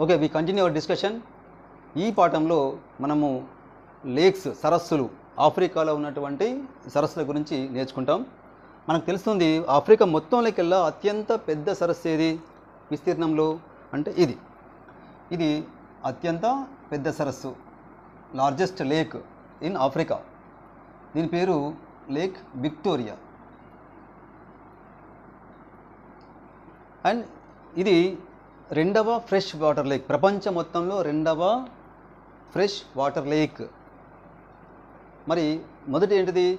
Okay we continue our discussion ఈ పాఠంలో మనము లేక్స్ సరస్సులు ఆఫ్రికాలో ఉన్నటువంటి సరస్సుల గురించి నేర్చుకుంటాం. మనకు తెలుస్తుంది ఆఫ్రికా మొత్తంలోకెల్లా అత్యంత పెద్ద సరస్సు ఏది? విస్తీర్ణంలో అంటే ఇది. ఇది అత్యంత పెద్ద సరస్సు. లార్జెస్ట్ లేక్ ఇన్ ఆఫ్రికా దీని పేరు లేక్ విక్టోరియా అండ్ ఇది రెండవ ఫ్రెష్ వాటర్ లేక్. ప్రపంచ మొత్తంలో రెండవ ఫ్రెష్ వాటర్ లేక్. మరి మొదటి ఏంటిది?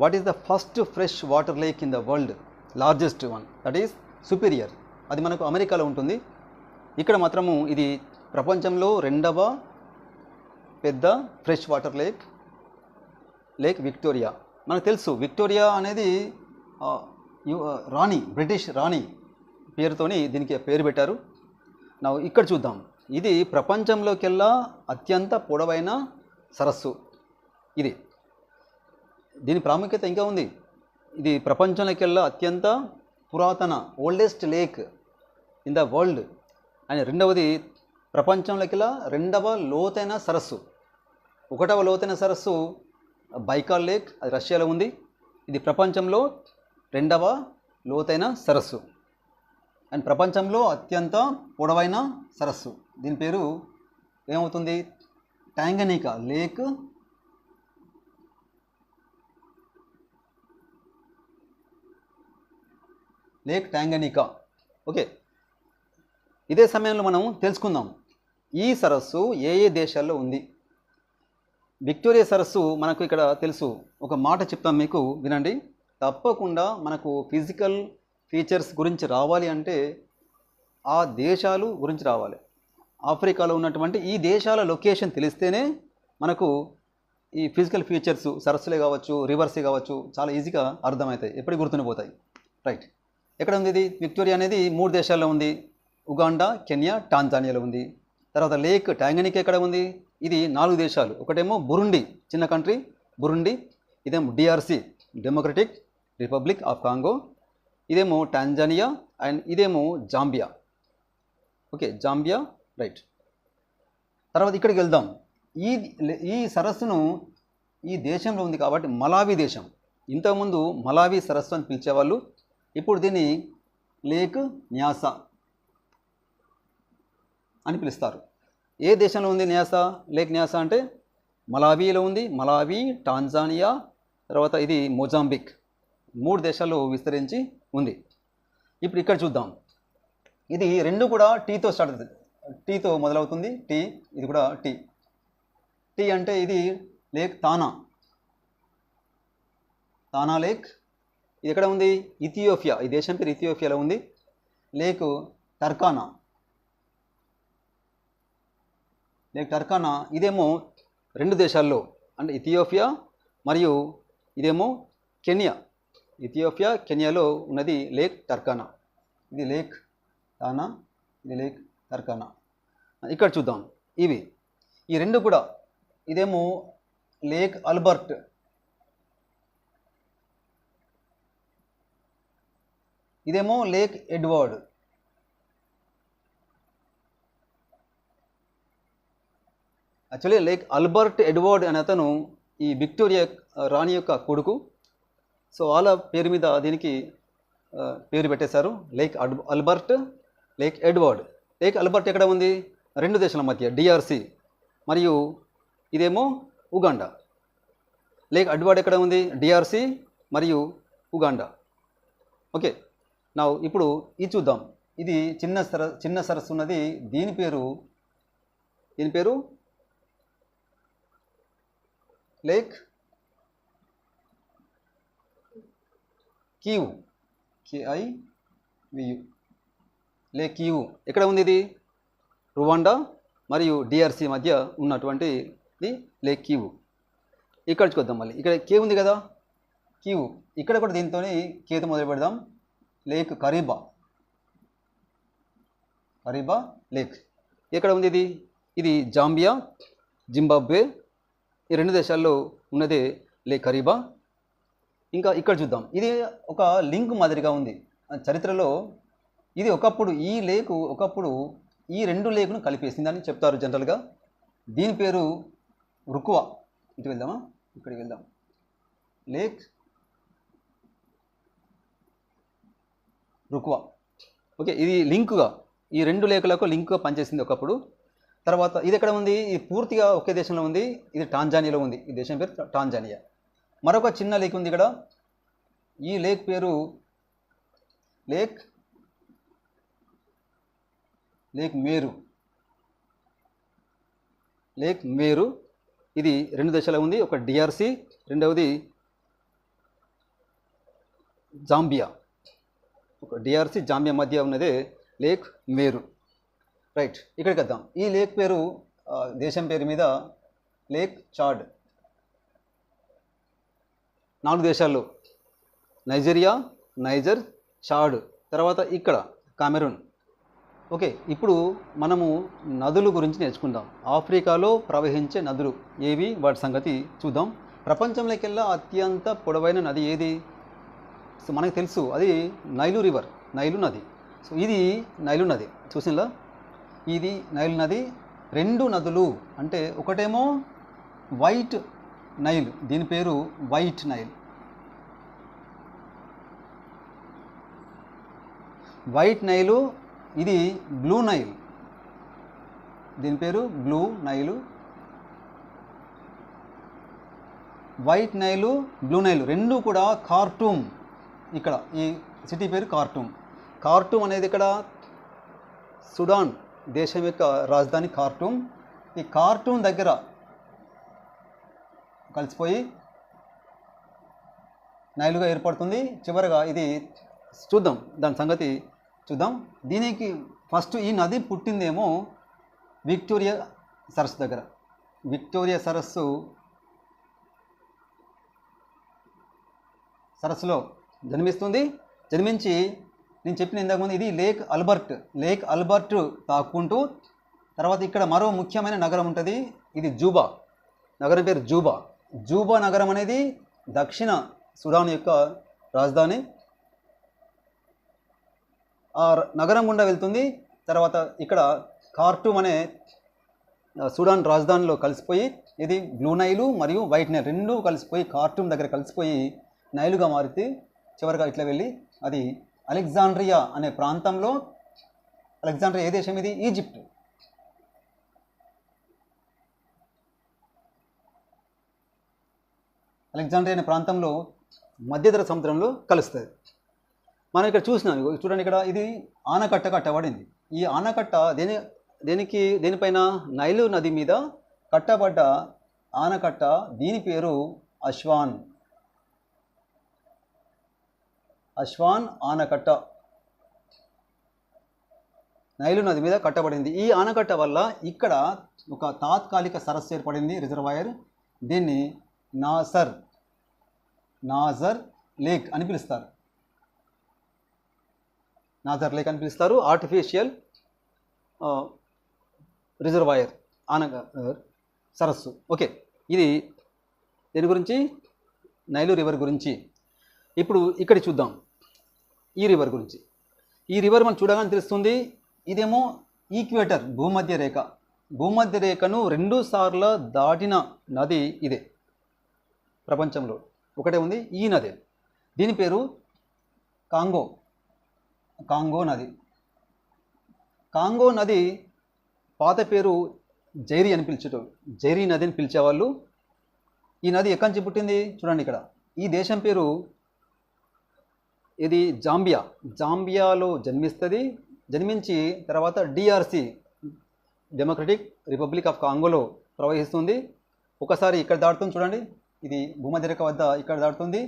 What is the first fresh water lake in the world largest one that is superior అది మనకు అమెరికాలో ఉంటుంది. ఇక్కడ మాత్రము ఇది ప్రపంచంలో రెండవ పెద్ద fresh water lake lake Victoria మనకు తెలుసు. విక్టోరియా అనేది యు- రాణి బ్రిటిష్ రాణి. పేరుతోని దీనికి పేరు పెట్టారు. నా ఇక్కడ చూద్దాం. ఇది ప్రపంచంలోకెల్లా అత్యంత పొడవైన సరస్సు. ఇది. దీని ప్రాముఖ్యత ఇంకా ఉంది. ఇది ప్రపంచంలోకెల్లా అత్యంత పురాతన oldest lake in the world and రెండవది ప్రపంచంలోకెల్లా రెండవ లోతైన సరస్సు. ఒకటవ లోతైన సరస్సు బైకాల్ లేక్ అది రష్యాలో ఉంది. ఇది ప్రపంచంలో రెండవ లోతైన సరస్సు. అండ్ ప్రపంచంలో అత్యంత పొడవైన సరస్సు. దీని పేరు ఏమవుతుంది? Tanganyika lake lake Tanganyika okay. ఇదే సమయంలో మనం తెలుసుకుందాం. ఈ సరస్సు ఏ ఏ దేశాల్లో ఉంది? విక్టోరియా సరస్సు మనకు ఇక్కడ తెలుసు. ఒక మాట చెప్తాం మీకు వినండి. తప్పకుండా మనకు ఫిజికల్ ఫీచర్స్ గురించి రావాలి అంటే ఆ దేశాలు గురించి రావాలి. ఆఫ్రికాలో ఉన్నటువంటి ఈ దేశాల లొకేషన్ తెలిస్తేనే మనకు ఈ ఫిజికల్ ఫీచర్స్ సరస్సులే కావచ్చు రివర్సే కావచ్చు చాలా ఈజీగా అర్థమవుతాయి. ఎప్పటికి గుర్తుండిపోతాయి రైట్ ఎక్కడ ఉంది ఇది? విక్టోరియా అనేది మూడు దేశాల్లో ఉంది. ఉగాండా కెన్యా టాంజానియాలో ఉంది. తర్వాత లేక్ ట్యాంగనిక్ ఎక్కడ ఉంది? ఇది నాలుగు దేశాలు. ఒకటేమో బురుండి చిన్న కంట్రీ బురుండి. ఇదేమో DRC democratic republic of Congo ఇదేమో టాంజానియా అండ్ ఇదేమో జాంబియా ఓకే జాంబియా రైట్ తర్వాత ఇక్కడికి వెళ్దాం. ఈ ఈ సరస్సును ఈ దేశంలో ఉంది కాబట్టి మలావి దేశం. ఇంతకుముందు మలావి సరస్సు అని పిలిచేవాళ్ళు ఇప్పుడు దీన్ని లేక్ న్యాస అని పిలుస్తారు. ఏ దేశంలో ఉంది న్యాస లేక్ న్యాస అంటే మలావీలో ఉంది. మలావి టాంజానియా తర్వాత ఇది మొజాంబిక్ మూడు దేశాల్లో విస్తరించి ఉంది. ఇప్పుడు ఇక్కడ చూద్దాం. ఇది రెండు కూడా టీతో స్టార్ట్ అవుతుంది. టీతో మొదలవుతుంది. టీ ఇది కూడా టీ టీ అంటే ఇది లేక్ తానా తానా లేక్ ఇది ఎక్కడ ఉంది? ఇథియోపియా ఈ దేశం పేరు ఇథియోపియాలో ఉంది. లేక్ టర్కానా లేక్ టర్కానా ఇదేమో రెండు దేశాల్లో అంటే ఇథియోపియా మరియు ఇదేమో కెన్యా ఇథియోపియా కెన్యాలో ఉన్నది లేక్ టర్కానా. ఇది లేక్ తానా ఇది లేక్ టర్కానా. ఇక్కడ చూద్దాం. ఇవి. ఈ రెండు కూడా. ఇదేమో లేక్ అల్బర్ట్. ఇదేమో lake Edward. Actually lake Albert Edward అనే అతను ఈ విక్టోరియా రాణి యొక్క కొడుకు. సో వాళ్ళ పేరు మీద దీనికి పేరు పెట్టేశారు. Lake Albert lake Edward. Lake Albert ఎక్కడ ఉంది? రెండు దేశాల మధ్య డిఆర్సి. మరియు ఇదేమో ఉగాండా. లేక్ అడ్వర్డ్ ఎక్కడ ఉంది? డిఆర్సి మరియు ఉగాండా. ఓకే. నా ఇప్పుడు ఇది చూద్దాం. ఇది చిన్న సర చిన్న సరస్సు ఉన్నది. దీని పేరు దీని పేరు? లేక్ కీవు కేఐ వియు లే కీవు ఎక్కడ ఉంది ఇది? రువాండా మరియు డిఆర్సి మధ్య ఉన్నటువంటి లే కీవు ఇక్కడ చూద్దాం మళ్ళీ. ఇక్కడ కే ఉంది కదా? కీవు ఇక్కడ కూడా దీంతో కేతో మొదలు పెడదాం. లేక్ కరీబా కరీబా లేక్ ఎక్కడ ఉంది ఇది? ఇది జాంబియా జింబాబ్వే. ఈ రెండు దేశాల్లో ఉన్నదే లేక్ కరీబా ఇంకా ఇక్కడ చూద్దాం. ఇది ఒక లింక్ మాదిరిగా ఉంది. చరిత్రలో ఇది ఒకప్పుడు ఈ లేకు ఒకప్పుడు ఈ రెండు లేకును కలిపేసింది అని చెప్తారు జనరల్గా. దీని పేరు రుకువా. ఇటు వెళ్దామా? ఇక్కడికి వెళ్దాం. లేక్ రుకువా. ఓకే ఇది లింకుగా ఈ రెండు లేఖలకు లింక్గా పనిచేసింది ఒకప్పుడు. తర్వాత ఇది ఎక్కడ ఉంది? ఇది పూర్తిగా ఒకే దేశంలో ఉంది. ఇది టాంజానియాలో ఉంది. ఈ దేశం పేరు టాంజానియా. మరొక చిన్న లేక్ ఉంది ఇక్కడ. ఈ లేక్ పేరు lake lake Mweru lake Mweru ఇది రెండు దశలో ఉంది. ఒక డిఆర్సి రెండవది జాంబియా ఒక డిఆర్సి జాంబియా మధ్య ఉన్నదే లేక్ మేరు రైట్ ఇక్కడికి వద్దాం. ఈ లేక్ పేరు దేశం పేరు మీద లేక్ చాడ్ నాలుగు దేశాల్లో నైజీరియా నైజర్ చాడ్ తర్వాత ఇక్కడ కామెరూన్. ఓకే ఇప్పుడు మనము నదుల గురించి నేర్చుకుందాం. ఆఫ్రికాలో ప్రవహించే నదులు ఏవి? వాటి సంగతి చూద్దాం. ప్రపంచంలోకెల్లా అత్యంత పొడవైన నది ఏది? సో మనకు తెలుసు అది నైలు రివర్ నైలు నది. సో ఇది నైలు నది. చూసిందా ఇది నైలు నది. రెండు నదులు అంటే ఒకటేమో వైట్ నైల్. దీని పేరు వైట్ నైల్. వైట్ నైలు ఇది బ్లూ నైల్. దీని పేరు blue Nile. White Nile blue Nile రెండు కూడా కార్టూమ్ ఇక్కడ. ఈ సిటీ పేరు కార్టూమ్ కార్టూమ్ అనేది ఇక్కడ సుడాన్ దేశం యొక్క రాజధాని కార్టూమ్ ఈ కార్టూమ్ దగ్గర కలిసిపోయి నైలుగా ఏర్పడుతుంది. చివరగా ఇది చూద్దాం. దాని సంగతి చూద్దాం. దీనికి ఫస్ట్ ఈ నది పుట్టిందేమో విక్టోరియా సరస్సు దగ్గర. విక్టోరియా సరస్సు సరస్సులో జన్మిస్తుంది. జన్మించి నేను చెప్పిన ఇంతకుముందు ఇది లేక్ అల్బర్ట్. లేక్ అల్బర్ట్ తాక్కుంటూ తర్వాత ఇక్కడ మరో ముఖ్యమైన నగరం ఉంటుంది. ఇది జూబా. నగరం పేరు జూబా. జూబా నగరం అనేది దక్షిణ సుడాన్ యొక్క రాజధాని. ఆ నగరం గుండా వెళ్తుంది. తర్వాత ఇక్కడ కార్టూమ్ అనే సుడాన్ రాజధానిలో కలిసిపోయి ఇది బ్లూ నైలు మరియు వైట్ నైల్ రెండు కలిసిపోయి కార్టూమ్ దగ్గర కలిసిపోయి నైలుగా మారితే చివరిగా ఇట్లా వెళ్ళి అది అలెగ్జాండ్రియా అనే ప్రాంతంలో అలెగ్జాండ్రియా ఏ దేశం ఇది? ఈజిప్ట్. అలెగ్జాండ్రియా అనే ప్రాంతంలో మధ్యధర సముద్రంలో కలుస్తుంది. మనం ఇక్కడ చూసినాం చూడండి ఇక్కడ ఇది ఆనకట్ట కట్టబడింది. ఈ ఆనకట్ట దేని దేనికి దేనిపైన నైలు నది మీద కట్టబడ్డ ఆనకట్ట దీని పేరు అశ్వాన్. అశ్వాన్ ఆనకట్ట. నైలు నది మీద కట్టబడింది. ఈ ఆనకట్ట వల్ల ఇక్కడ ఒక తాత్కాలిక సరస్సు ఏర్పడింది రిజర్వాయర్. దీన్ని నాసర్ నాజర్ లేక్ అని పిలుస్తారు. నాజర్ లేక్ అని పిలుస్తారు. ఆర్టిఫిషియల్ రిజర్వాయర్ ఆనగ సరస్సు. ఓకే ఇది దేని గురించి? నైలు రివర్ గురించి. ఇప్పుడు ఇక్కడ చూద్దాం. ఈ రివర్ గురించి. ఈ రివర్ మనం చూడగానే తెలుస్తుంది ఇదేమో ఈక్వేటర్ భూమధ్య రేఖ భూమధ్య రేఖను రెండు సార్లు దాటిన నది ఇదే. ప్రపంచంలో. ఒకటే ఉంది ఈ నది. దీని పేరు కాంగో. కాంగో నది. కాంగో నది పాత పేరు జైరీ అని పిలిచేటోళ్ళు జైరీ నది అని పిలిచేవాళ్ళు. ఈ నది ఎక్కడి నుంచి పుట్టింది? చూడండి ఇక్కడ. ఈ దేశం పేరు ఇది జాంబియా. జాంబియాలో జన్మిస్తుంది. జన్మించి తర్వాత డిఆర్సి డెమోక్రటిక్ రిపబ్లిక్ ఆఫ్ కాంగోలో ప్రవహిస్తుంది. ఒకసారి ఇక్కడ దాటుతుంది చూడండి. ఇది భూమధ్యరేఖ వద్ద ఇక్కడ దాటుతుంది.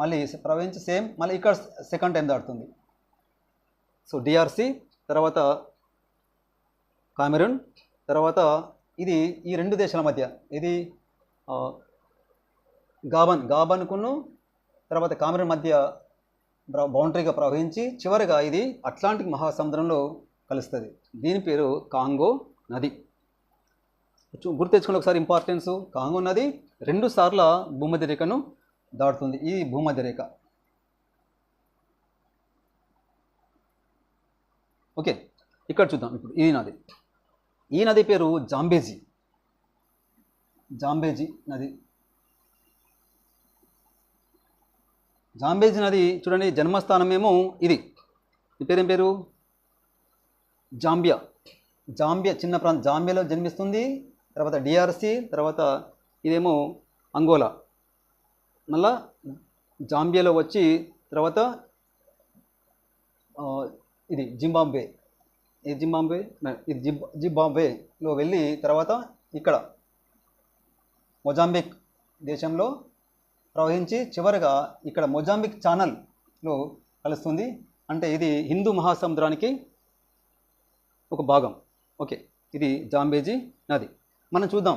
మళ్ళీ ప్రవహించి సేమ్ మళ్ళీ ఇక్కడ సెకండ్ టైం దాటుతుంది. సో డిఆర్సి తర్వాత కామెరూన్ తర్వాత ఇది ఈ రెండు దేశాల మధ్య. ఇది గాబన్ గాబన్కును తర్వాత కామెరూన్ మధ్య బౌండరీగా ప్రవహించి చివరిగా ఇది అట్లాంటిక్ మహాసముద్రంలో కలుస్తుంది. దీని పేరు కాంగో నది. గుర్తు తెచ్చుకుని ఒకసారి ఇంపార్టెన్స్ కాంగో నది రెండు సార్ల భూమధ్య రేఖను దాటుతుంది. ఈ భూమధ్య రేఖ ఓకే ఇక్కడ చూద్దాం ఇప్పుడు. ఈ నది. ఈ నది పేరు జాంబేజీ. జాంబేజీ నది. జాంబేజీ నది చూడండి జన్మస్థానం ఏమో ఇది. ఈ పేరేం పేరు? జాంబియా. జాంబియా చిన్న ప్రాంతం జాంబియాలో జన్మిస్తుంది తర్వాత డిఆర్సి తర్వాత ఇదేమో అంగోలా. మళ్ళా జాంబియాలో వచ్చి తర్వాత ఇది జింబాబ్వే. ఇది జింబాబ్వే ఇది జిబ్ జింబాంబేలో వెళ్ళి తర్వాత ఇక్కడ మొజాంబిక్ దేశంలో ప్రవహించి చివరగా ఇక్కడ మొజాంబిక్ ఛానల్లో కలుస్తుంది. అంటే ఇది హిందూ మహాసముద్రానికి ఒక భాగం. ఓకే ఇది జాంబేజీ నది. మనం చూద్దాం.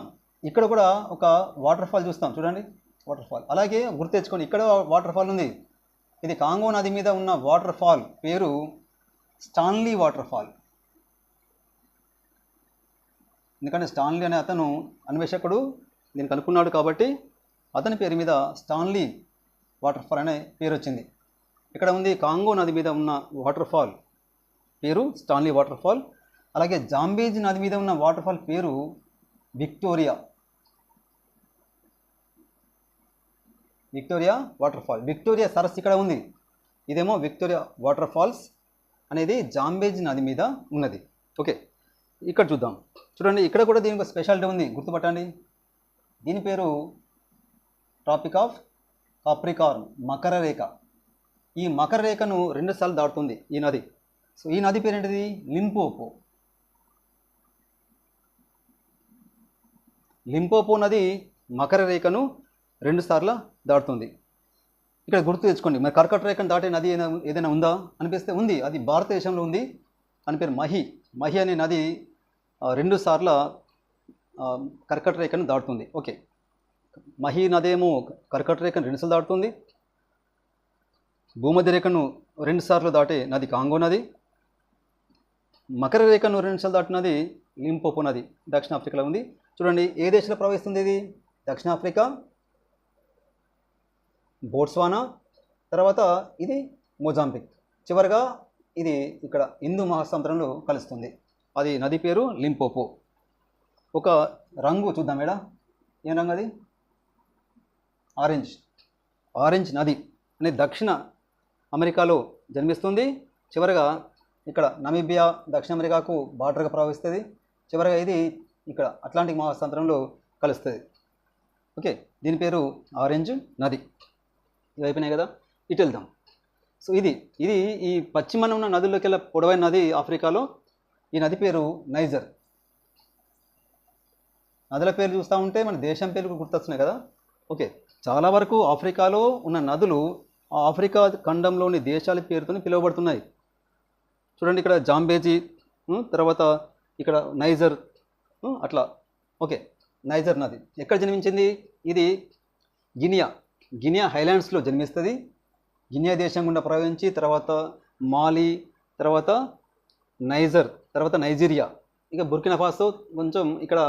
ఇక్కడ కూడా ఒక వాటర్ ఫాల్ చూస్తాం. చూడండి. వాటర్ ఫాల్ అలాగే గుర్తు తెచ్చుకోండి. ఇక్కడ వాటర్ ఫాల్ ఉంది. ఇది కాంగో నది మీద ఉన్న వాటర్ ఫాల్ పేరు స్టాన్లీ వాటర్ ఫాల్ ఎందుకంటే స్టాన్లీ అనే అతను అన్వేషకుడు దీన్ని కనుక్కున్నాడు కాబట్టి అతని పేరు మీద స్టాన్లీ వాటర్ ఫాల్ అనే పేరు వచ్చింది. ఇక్కడ ఉంది కాంగో నది మీద ఉన్న వాటర్ ఫాల్ పేరు స్టాన్లీ వాటర్ ఫాల్ అలాగే జాంబేజ్ నది మీద ఉన్న వాటర్ ఫాల్ పేరు Victoria Victoria waterfall Victoria సరస్సు ఇక్కడ ఉంది. ఇదేమో విక్టోరియా వాటర్ ఫాల్స్ అనేది జాంబేజ్ నది మీద ఉన్నది. ఓకే ఇక్కడ చూద్దాం. చూడండి ఇక్కడ కూడా దీనికి స్పెషాలిటీ ఉంది. గుర్తుపట్టండి. దీని పేరు ట్రాపిక్ ఆఫ్ కాప్రికార్న్ మకర రేఖ. ఈ మకర రేఖను రెండుసార్లు దాటుతుంది ఈ నది. సో ఈ నది పేరేంటిది? లింపోపో లింపోపో నది మకర రేఖను రెండుసార్లు దాటుతుంది. ఇక్కడ గుర్తు తెచ్చుకోండి మరి కర్కట రేఖను దాటే నది ఏదైనా ఏదైనా ఉందా? అనిపిస్తే ఉంది అది భారతదేశంలో ఉంది. అని పేరు మహి మహి అనే నది రెండుసార్ల రెండు సార్ల కర్కట రేఖను దాటుతుంది. ఓకే. మహి నదేమో కర్కట రేఖను రెండుసార్లు దాటుతుంది. భూమధ్య రేఖను రెండుసార్లు దాటే నది కాంగో నది. మకర రేఖను రెండుసార్లు దాటినది లింపోపో నది దక్షిణాఫ్రికాలో ఉంది. చూడండి ఏ దేశంలో ప్రవహిస్తుంది ఇది? దక్షిణాఫ్రికా బోట్స్వానా తర్వాత ఇది మొజాంబిక్. చివరగా ఇది ఇక్కడ హిందూ మహాసముద్రంలో కలుస్తుంది. అది నది పేరు లింపోపో. ఒక రంగు చూద్దాం మేడం. ఏం రంగు అది? ఆరెంజ్. ఆరెంజ్ నది అనే దక్షిణ అమెరికాలో జన్మిస్తుంది. చివరగా ఇక్కడ నమీబియా దక్షిణ అమెరికాకు బార్డర్గా ప్రవహిస్తుంది. చివరగా ఇది ఇక్కడ అట్లాంటిక్ మహాసముద్రంలో కలుస్తుంది. ఓకే దీని పేరు ఆరెంజ్ నది. ఇవి అయిపోయినాయి కదా? ఇటు వెళ్దాం సో ఇది ఇది ఈ పశ్చిమాన ఉన్న నదుల్లోకెళ్ళ పొడవైన నది ఆఫ్రికాలో. ఈ నది పేరు నైజర్. నదుల పేరు చూస్తూ ఉంటే మన దేశం పేర్లు గుర్తొస్తున్నాయి కదా? ఓకే చాలా వరకు ఆఫ్రికాలో ఉన్న నదులు ఆఫ్రికా ఖండంలోని దేశాల పేరుతో పిలువబడుతున్నాయి. చూడండి ఇక్కడ జాంబేజీ తర్వాత ఇక్కడ నైజర్ అట్లా. ఓకే నైజర్ నది. ఎక్కడ జన్మించింది? ఇది గినియా. గినియా హైలాండ్స్లో జన్మిస్తుంది. గినియా దేశం గుండా ప్రవహించి తర్వాత మాలి తర్వాత నైజర్ తర్వాత నైజీరియా. ఇక బుర్కినాఫాసో కొంచెం ఇక్కడ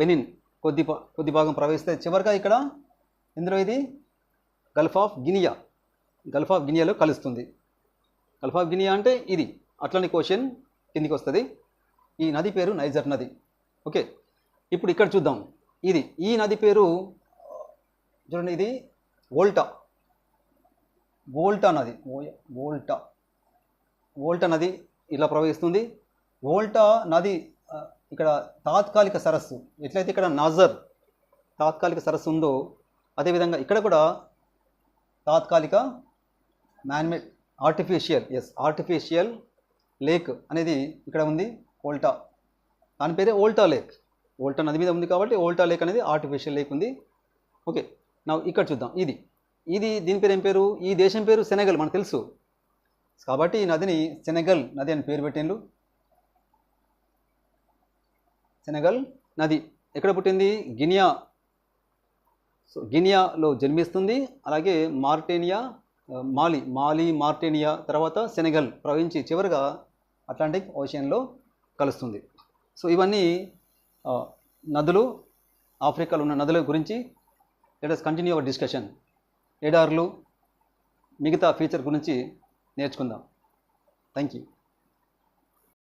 బెనిన్ కొద్ది కొద్ది భాగం ప్రవహిస్తే చివరిగా ఇక్కడ ఇందులో ఇది? Gulf of Guinea. Gulf of గినియాలో కలుస్తుంది. గల్ఫ్ ఆఫ్ గినియా అంటే ఇది. అట్లాంటి క్వశ్చన్ కిందికి వస్తుంది. ఈ నది పేరు నైజర్ నది. ఓకే ఇప్పుడు ఇక్కడ చూద్దాం. ఇది ఈ నది పేరు చూడండి ఇది వోల్టా. వోల్టా నది. వోల్టా. వోల్టా నది ఇలా ప్రవహిస్తుంది. వోల్టా నది ఇక్కడ తాత్కాలిక సరస్సు. ఎట్లయితే ఇక్కడ నాజర్ తాత్కాలిక సరస్సు ఉందో అదేవిధంగా ఇక్కడ కూడా తాత్కాలిక manmade artificial S artificial lake అనేది ఇక్కడ ఉంది. ఓల్టా. దాని పేరే ఓల్టా లేక్. ఓల్టా నది మీద ఉంది కాబట్టి ఓల్టా లేక్ అనేది ఆర్టిఫిషియల్ లేక్ ఉంది. ఓకే నా ఇక్కడ చూద్దాం. ఇది. ఇది దీని పేరు ఏం పేరు? ఈ దేశం పేరు సెనగల్ మనకు తెలుసు. కాబట్టి ఈ నదిని సెనగల్ నది అని పేరు పెట్టిండ్రు. సెనగల్ నది ఎక్కడ పుట్టింది? గినియా. సో గినియాలో జన్మిస్తుంది. అలాగే మార్టేనియా మాలి మాలి మార్టేనియా తర్వాత సెనగల్ ప్రవహించి చివరిగా అట్లాంటిక్ ఓషియన్లో కలుస్తుంది. సో ఇవన్నీ నదులు ఆఫ్రికాలో ఉన్న నదుల గురించి let us continue our discussion ఎడార్లు మిగతా ఫీచర్ గురించి నేర్చుకుందాం. Thank you